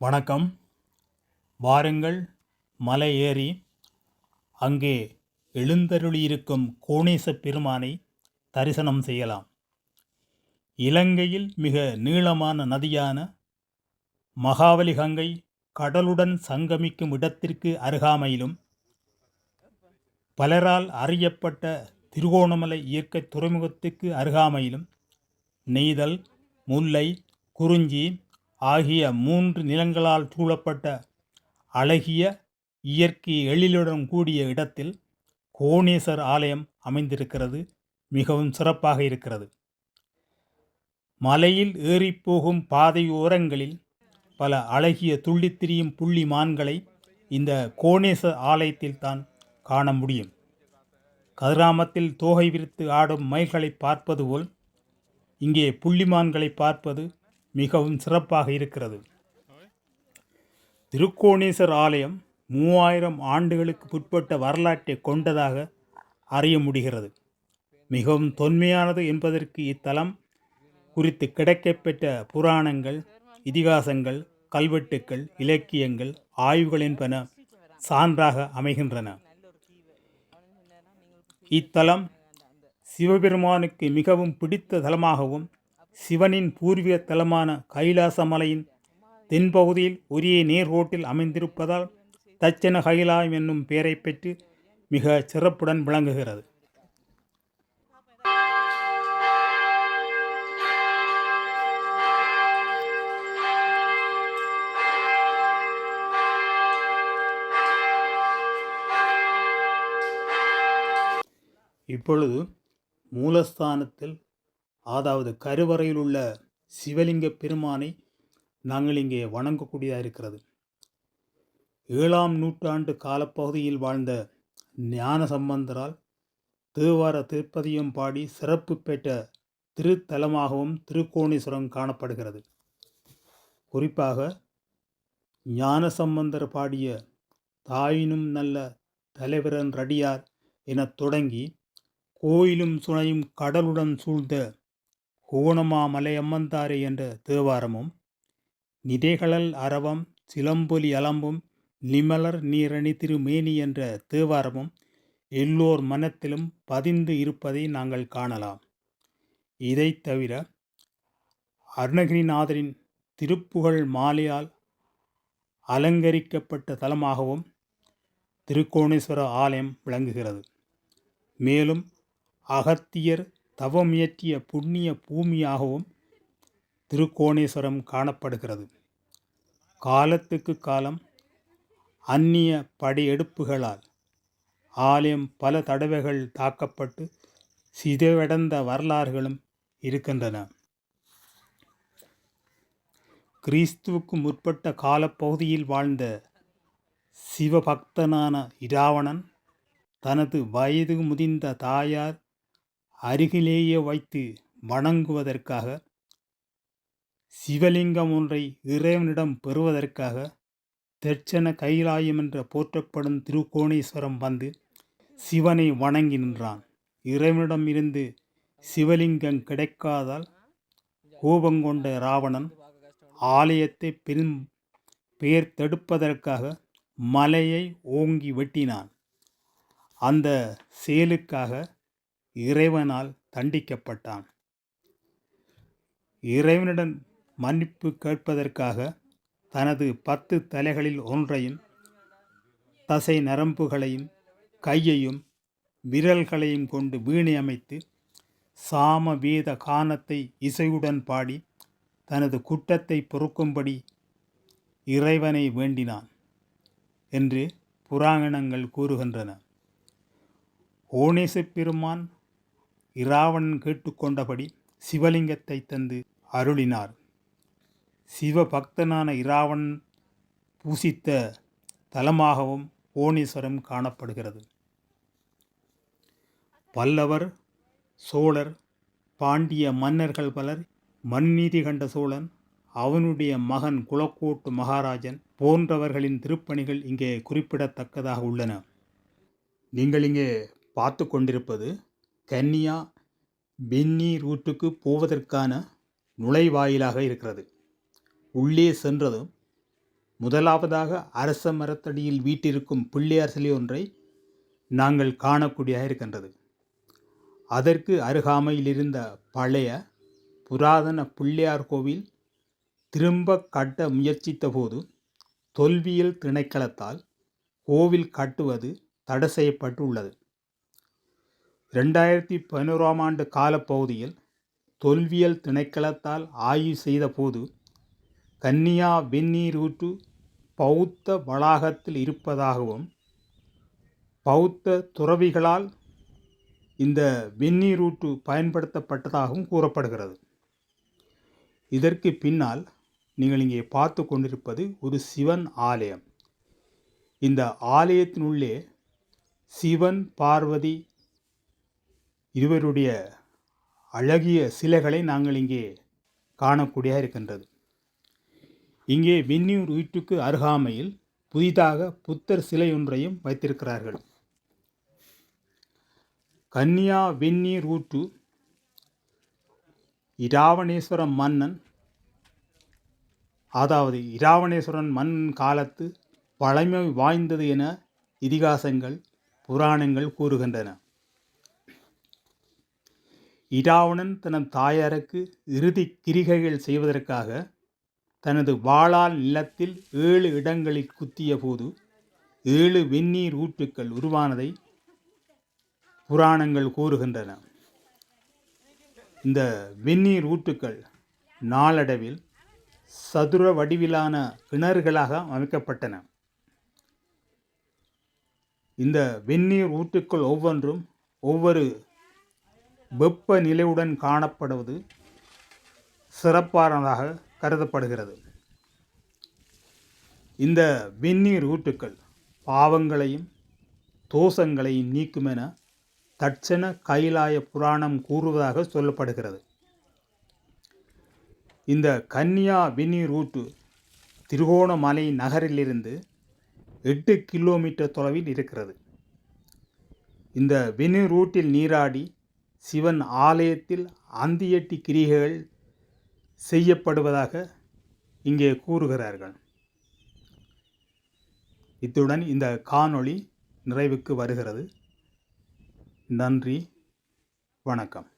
வணக்கம். வாருங்கள் மலை ஏறி அங்கே எழுந்தருளியிருக்கும் கோணேச பெருமானை தரிசனம் செய்யலாம். இலங்கையில் மிக நீளமான நதியான மகாவலி கங்கை கடலுடன் சங்கமிக்கும் இடத்திற்கு அருகாமையிலும் பலரால் அறியப்பட்ட திருகோணமலை இயற்கை துறைமுகத்துக்கு அருகாமையிலும் நெய்தல் முல்லை குறிஞ்சி ஆகிய மூன்று நிலங்களால் சூழப்பட்ட அழகிய இயற்கை எழிலுடன் கூடிய இடத்தில் கோணேசர் ஆலயம் அமைந்திருக்கிறது மிகவும் சிறப்பாக இருக்கிறது. மலையில் ஏறிப்போகும் பாதை ஓரங்களில் பல அழகிய துள்ளித் திரியும் புள்ளி மான்களை இந்த கோணேசர் ஆலயத்தில் தான் காண முடியும். கதிராமத்தில் தோகை விரித்து ஆடும் மயில்களை பார்ப்பது போல் இங்கே புள்ளிமான்களை பார்ப்பது மிகவும் சிறப்பாக இருக்கிறது. திருக்கோணேஸ்வர் ஆலயம் மூவாயிரம் ஆண்டுகளுக்கு முற்பட்ட வரலாற்றை கொண்டதாக அறிய முடிகிறது. மிகவும் தொன்மையானது என்பதற்கு இத்தலம் குறித்து கிடைக்கப்பெற்ற புராணங்கள் இதிகாசங்கள் கல்வெட்டுக்கள் இலக்கியங்கள் ஆய்வுகள் என்பன சான்றாக அமைகின்றன. இத்தலம் சிவபெருமானுக்கு மிகவும் பிடித்த தலமாகவும் சிவனின் பூர்வீக தலமான கைலாச மலையின் தென்பகுதியில் ஒரே நேர்கோட்டில் அமைந்திருப்பதால் தச்சன கைலாயம் என்னும் பெயரை பெற்று மிக சிறப்புடன் விளங்குகிறது. இப்பொழுது மூலஸ்தானத்தில் அதாவது கருவறையில் உள்ள சிவலிங்க பெருமானை நாங்கள் இங்கே வணங்கக்கூடியதாக இருக்கிறது. ஏழாம் நூற்றாண்டு காலப்பகுதியில் வாழ்ந்த ஞான சம்பந்தரால் தேவார திருப்பதியும் பாடி சிறப்பு பெற்ற திருத்தலமாகவும் திருக்கோணேஸ்வரம் காணப்படுகிறது. குறிப்பாக ஞான சம்பந்தர் பாடிய தாயினும் நல்ல தலைவரன் ரடியார் எனத் தொடங்கி கோயிலும் சுனையும் கடலுடன் சூழ்ந்த கூவணமாமலையம்மந்தாரை என்ற தேவாரமும் நிதைகளல் அரவம் சிலம்பொலி அலம்பும் நிமலர் நீரணி திருமேனி என்ற தேவாரமும் எல்லோர் மனத்திலும் பதிந்து இருப்பதை நாங்கள் காணலாம். இதை தவிர அருணகிரிநாதரின் திருப்புகழ் மாலையால் அலங்கரிக்கப்பட்ட தலமாகவும் திருக்கோணேஸ்வர ஆலயம் விளங்குகிறது. மேலும் அகத்தியர் தவமியற்றிய புண்ணிய பூமியாகவும் திருக்கோணேஸ்வரம் காணப்படுகிறது. காலத்துக்கு காலம் அந்நிய படையெடுப்புகளால் ஆலயம் பல தடவைகள் தாக்கப்பட்டு சிதைவடைந்த வரலாறுகளும் இருக்கின்றன. கிறிஸ்துவுக்கு முற்பட்ட காலப்பகுதியில் வாழ்ந்த சிவபக்தனான இராவணன் தனது வயது முதிர்ந்த தாயார் அருகிலேயே வைத்து வணங்குவதற்காக சிவலிங்கம் ஒன்றை இறைவனிடம் பெறுவதற்காக தட்சண கைலாயம் என்ற போற்றப்படும் திருக்கோணேஸ்வரம் வந்து சிவனை வணங்கி நின்றான். இறைவனிடம் இருந்து சிவலிங்கம் கிடைக்காதால் கோபங்கொண்ட ராவணன் ஆலயத்தை பெரும் பெயர் தடுப்பதற்காக மலையை ஓங்கி வெட்டினான். அந்த செயலுக்காக இறைவனால் தண்டிக்கப்பட்டான். இறைவனிடம் மன்னிப்பு கேட்பதற்காக தனது பத்து தலைகளில் ஒன்றையும் தசை நரம்புகளையும் கையையும் விரல்களையும் கொண்டு வீணை அமைத்து சாம வேத கானத்தை இசையுடன் பாடி தனது குற்றத்தை பொறுக்கும்படி இறைவனை வேண்டினான் என்று புராணங்கள் கூறுகின்றன. ஓணேச பெருமான் இராவணன் கேட்டுக்கொண்டபடி சிவலிங்கத்தை தந்து அருளினார். சிவபக்தனான இராவணன் பூசித்த தலமாகவும் கோணீஸ்வரம் காணப்படுகிறது. பல்லவர் சோழர் பாண்டிய மன்னர்கள் பலர் மண்ணீதி கண்ட சோழன் அவனுடைய மகன் குலக்கோட்டு மகாராஜன் போன்றவர்களின் திருப்பணிகள் இங்கே குறிப்பிடத்தக்கதாக உள்ளன. நீங்கள் இங்கே பார்த்து கொண்டிருப்பது கன்னியா பென்னி ரூட்டுக்கு போவதற்கான நுழைவாயிலாக இருக்கிறது. உள்ளே சென்றதும் முதலாவதாக அரச மரத்தடியில் வீட்டிருக்கும் பிள்ளையார் சிலை ஒன்றை நாங்கள் காணக்கூடியதாக இருக்கின்றது. அதற்கு அருகாமையில் இருந்த பழைய புராதன பிள்ளையார் கோவில் திரும்ப கட்ட முயற்சித்த போது தொல்வியல் திணைக்களத்தால் கோவில் கட்டுவது தடை செய்யப்பட்டு உள்ளது ரெண்டாயிரத்தி பதினோராம் ஆண்டு காலப்பகுதியில் தொல்வியல் திணைக்களத்தால் ஆய்வு செய்தபோது கன்னியா வெந்நீரூற்று பௌத்த வளாகத்தில் இருப்பதாகவும் பௌத்த துறவிகளால் இந்த வெந்நீரூற்று பயன்படுத்தப்பட்டதாகவும் கூறப்படுகிறது. இதற்கு பின்னால் நீங்கள் இங்கே பார்த்து கொண்டிருப்பது ஒரு சிவன் ஆலயம். இந்த ஆலயத்தினுள்ளே சிவன் பார்வதி இருவருடைய அழகிய சிலைகளை நாங்கள் இங்கே காணக்கூடிய இருக்கின்றது. இங்கே வெந்நீர் வீட்டுக்கு அருகாமையில் புதிதாக புத்தர் சிலை ஒன்றையும் வைத்திருக்கிறார்கள். கன்னியா வெந்நீர் ஊற்று இராவணேஸ்வர மன்னன் அதாவது இராவணேஸ்வரன் மண் காலத்து பழமை வாய்ந்தது என இதிகாசங்கள் புராணங்கள் கூறுகின்றன. இராவணன் தனது தாயாருக்கு இறுதி கிரிகைகள் செய்வதற்காக தனது வாளால் நிலத்தில் ஏழு இடங்களில் குத்திய போது ஏழு வெந்நீர் ஊற்றுக்கள் உருவானதை புராணங்கள் கூறுகின்றன. இந்த வெந்நீர் ஊற்றுக்கள் நாளடைவில் சதுர வடிவிலான கிணறுகளாக அமைக்கப்பட்டன. இந்த வெந்நீர் ஊற்றுக்கள் ஒவ்வொன்றும் ஒவ்வொரு வெப்ப நிலையுடன் காணப்படுவது சிறப்பானதாக கருதப்படுகிறது. இந்த வெந்நீர் ஊற்றுக்கள் பாவங்களையும் தோஷங்களையும் நீக்குமென தட்சண கைலாய புராணம் கூறுவதாக சொல்லப்படுகிறது. இந்த கன்னியா வெந்நீர் ஊற்று திருகோணமலை நகரிலிருந்து எட்டு கிலோமீட்டர் தொலைவில் இருக்கிறது. இந்த வெந்நீர் ஊட்டில் நீராடி சிவன் ஆலயத்தில் அந்தியட்டி கிரிகைகள் செய்யப்படுவதாக இங்கே கூறுகிறார்கள். இத்துடன் இந்த காணொளி நிறைவுக்கு வருகிறது. நன்றி. வணக்கம்.